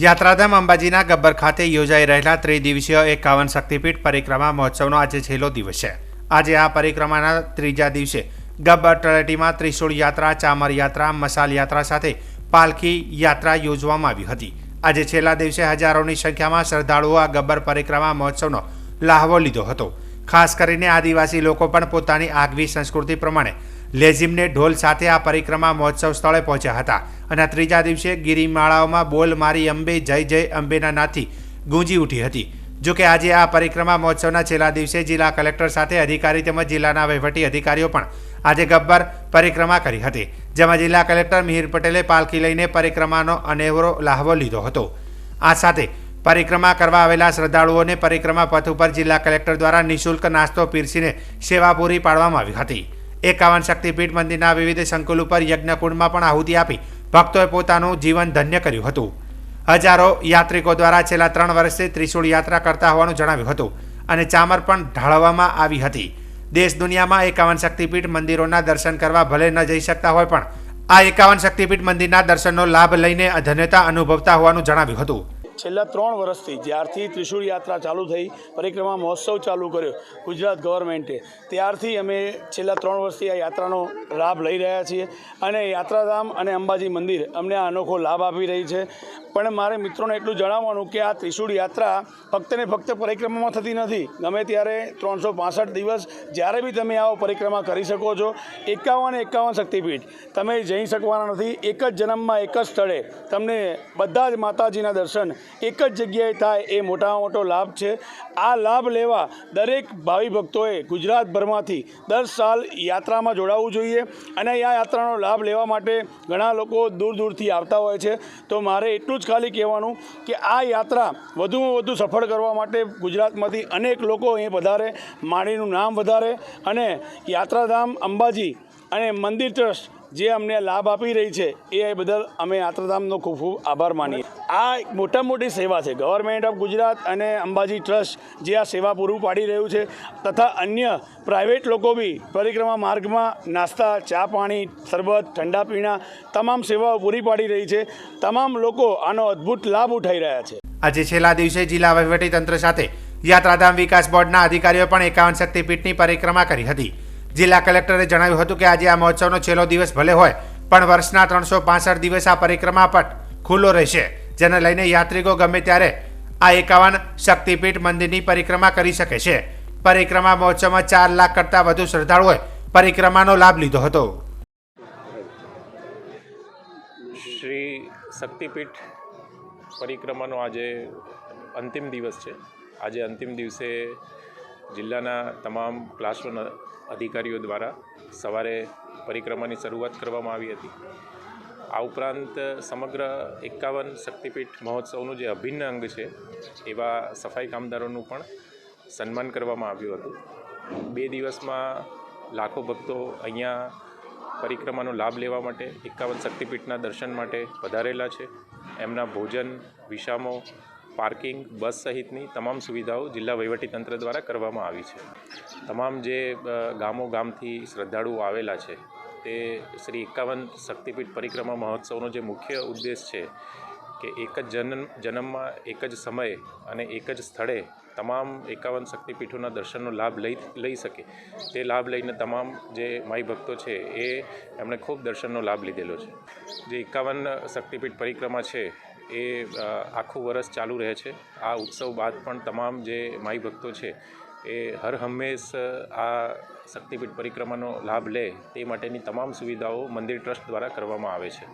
યાત્રાધામ અંબાજીના ગબ્બર ખાતે યોજાઈ રહેલા ત્રિદિવસીય એકાવન શક્તિપીઠ પરિક્રમા મહોત્સવનો આજે છેલ્લો દિવસ છે. આજે આ પરિક્રમાના ત્રીજા દિવસે ગબ્બર તળેટીમાં ત્રિશૂળ યાત્રા, ચામર યાત્રા, મસાલ યાત્રા સાથે પાલખી યાત્રા યોજવામાં આવી હતી. આજે છેલ્લા દિવસે હજારોની સંખ્યામાં શ્રદ્ધાળુઓ આ ગબ્બર પરિક્રમા મહોત્સવનો લાહવો લીધો હતો. ખાસ કરીને આદિવાસી લોકો પણ પોતાની આગવી સંસ્કૃતિ પ્રમાણે લેઝિમને ઢોલ સાથે આ પરિક્રમા મહોત્સવ સ્થળે પહોંચ્યા હતા. અને ત્રીજા દિવસે ગિરિમાળાઓમાં બોલ મારી અંબે, જય જય, અંબેના નાથી ગુંજી ઉઠી હતી. જો કે આજે આ પરિક્રમા મહોત્સવના છેલ્લા દિવસે જિલ્લા કલેક્ટર સાથે અધિકારી તેમજ જિલ્લાના વહીવટી અધિકારીઓ પણ આજે ગબ્બર પરિક્રમા કરી હતી, જેમાં જિલ્લા કલેક્ટર મિહિર પટેલે પાલખી લઈને પરિક્રમાનો અનેવરો લાહવો લીધો હતો. આ સાથે પરિક્રમા કરવા આવેલા શ્રદ્ધાળુઓને પરિક્રમા પથ ઉપર જિલ્લા કલેક્ટર દ્વારા નિઃશુલ્ક નાસ્તો પીરસીને સેવા પૂરી પાડવામાં આવી હતી. એકાવન શક્તિપીઠ મંદિરના વિવિધ સંકુલ ઉપર યજ્ઞકુંડમાં પણ આહુતિ આપી ભક્તોએ પોતાનું જીવન ધન્ય કર્યું હતું. હજારો યાત્રિકો દ્વારા છેલ્લા ત્રણ વર્ષથી ત્રિશૂળ યાત્રા કરતા હોવાનું જણાવ્યું હતું અને ચામર પણ ઢાળવામાં આવી હતી. દેશ દુનિયામાં એકાવન શક્તિપીઠ મંદિરોના દર્શન કરવા ભલે ન જઈ શકતા હોય પણ આ એકાવન શક્તિપીઠ મંદિરના દર્શનનો લાભ લઈને ધન્યતા અનુભવતા હોવાનું જણાવ્યું હતું. છેલ્લા ત્રણ વર્ષથી, જ્યારથી ત્રિશૂળ યાત્રા ચાલુ થઈ, પરિક્રમા મહોત્સવ ચાલુ કર્યો ગુજરાત ગવર્મેન્ટે. ત્યારથી અમે છેલ્લા ત્રણ વર્ષથી આ યાત્રાનો લાભ લઈ રહ્યા છીએ અને યાત્રાધામ અને અંબાજી મંદિર અમને આ અનોખો લાભ આપી રહી છે. પણ મારે મિત્રોને એટલું જણાવવાનું કે આ ત્રિશૂળ યાત્રા ફક્ત ને ફક્ત પરિક્રમામાં થતી નથી. ગમે ત્યારે ત્રણસો દિવસ જ્યારે બી તમે આવો પરિક્રમા કરી શકો છો. એકાવન એકાવન શક્તિપીઠ. તમે જઈ શકવાના નથી. એક જ જન્મમાં એક જ સ્થળે તમને બધા જ માતાજીના દર્શન એક જ જગ્યાએ થાય એ મોટામાં મોટો લાભ છે. આ લાભ લેવા દરેક ભાવિ ભક્તોએ ગુજરાતભરમાંથી દર સાલ યાત્રામાં જોડાવવું જોઈએ અને આ યાત્રાનો લાભ લેવા માટે ઘણા લોકો દૂર દૂરથી આવતા હોય છે. તો મારે એટલું જ ખાલી કહેવાનું કે આ યાત્રા વધુમાં વધુ સફળ કરવા માટે ગુજરાતમાંથી અનેક લોકો અહીં વધારે માળીનું નામ વધારે અને યાત્રાધામ અંબાજી અને મંદિર ટ્રસ્ટ જે અમને લાભ આપી રહી છે, એ બદલ અમે યાત્રાધામનો ખૂબ ખૂબ આભાર માનીએ. આ એક મોટા મોટી સેવા છે. ગવર્મેન્ટ ઓફ ગુજરાત અને અંબાજી ટ્રસ્ટ જે આ સેવા પૂરું પાડી રહ્યું છે, તથા અન્ય પ્રાઇવેટ લોકો બી પરિક્રમા માર્ગમાં નાસ્તા, ચા પાણી, શરબત, ઠંડા પીણા તમામ સેવાઓ પૂરી પાડી રહી છે. તમામ લોકો આનો અદ્ભુત લાભ ઉઠાઈ રહ્યા છે. આજે છેલ્લા દિવસે જિલ્લા વહીવટી તંત્ર સાથે યાત્રાધામ વિકાસ બોર્ડના અધિકારીઓ પણ એકાવન શક્તિપીઠની પરિક્રમા કરી હતી. જિલ્લા કલેક્ટરે જણાવ્યું હતું કે આજે આ મહોત્સવનો છેલ્લો દિવસ ભલે હોય, પણ વર્ષના ત્રણસો પાસઠ દિવસ આ પરિક્રમા પટ ખુલ્લો રહેશે, જેને લઈને યાત્રિકો ગમે ત્યારે આ એકાવન શક્તિપીઠ મંદિરની પરિક્રમા કરી શકે છે. પરિક્રમા મહોત્સવમાં ચાર લાખ કરતાં વધુ શ્રદ્ધાળુઓએ પરિક્રમાનો લાભ લીધો હતો. શ્રી શક્તિપીઠ પરિક્રમાનો આજે અંતિમ દિવસ છે. આજે અંતિમ દિવસે જિલ્લાના તમામ ક્લાસરૂમ અધિકારીઓ દ્વારા સવારે પરિક્રમાની શરૂઆત કરવામાં આવી હતી. આ ઉપરાંત સમગ્ર એકાવન શક્તિપીઠ મહોત્સવનું જે અભિન્ન અંગ છે, એવા સફાઈ કામદારોનું પણ સન્માન કરવામાં આવ્યું હતું. બે દિવસમાં લાખો ભક્તો અહીંયા પરિક્રમાનો લાભ લેવા માટે એકાવન શક્તિપીઠના દર્શન માટે વધારેલા છે. એમના ભોજન વિસામો પાર્કિંગ, બસ સહિતની તમામ સુવિધાઓ જિલ્લા વહીવટીતંત્ર દ્વારા કરવામાં આવી છે. તમામ જે ગામો ગામથી શ્રદ્ધાળુઓ આવેલા છે, તે શ્રી એકાવન શક્તિપીઠ પરિક્રમા મહોત્સવનો જે મુખ્ય ઉદ્દેશ છે કે એક જ જન્મ, જન્મમાં એક જ સમયે અને એક જ સ્થળે તમામ એકાવન શક્તિપીઠોના દર્શનનો લાભ લઈ લઈ શકે. તે લાભ લઈને તમામ જે માઈ ભક્તો છે, એ એમણે ખૂબ દર્શનનો લાભ લીધેલો છે. જે એકાવન શક્તિપીઠ પરિક્રમા છે એ આખું વરસ ચાલુ રહે છે. આ ઉત્સવ બાદ પણ તમામ જે માઈ ભક્તો છે એ હર હંમેશ આ શક્તિપીઠ પરિક્રમાનો લાભ લે તે માટેની તમામ સુવિધાઓ મંદિર ટ્રસ્ટ દ્વારા કરવામાં આવે છે.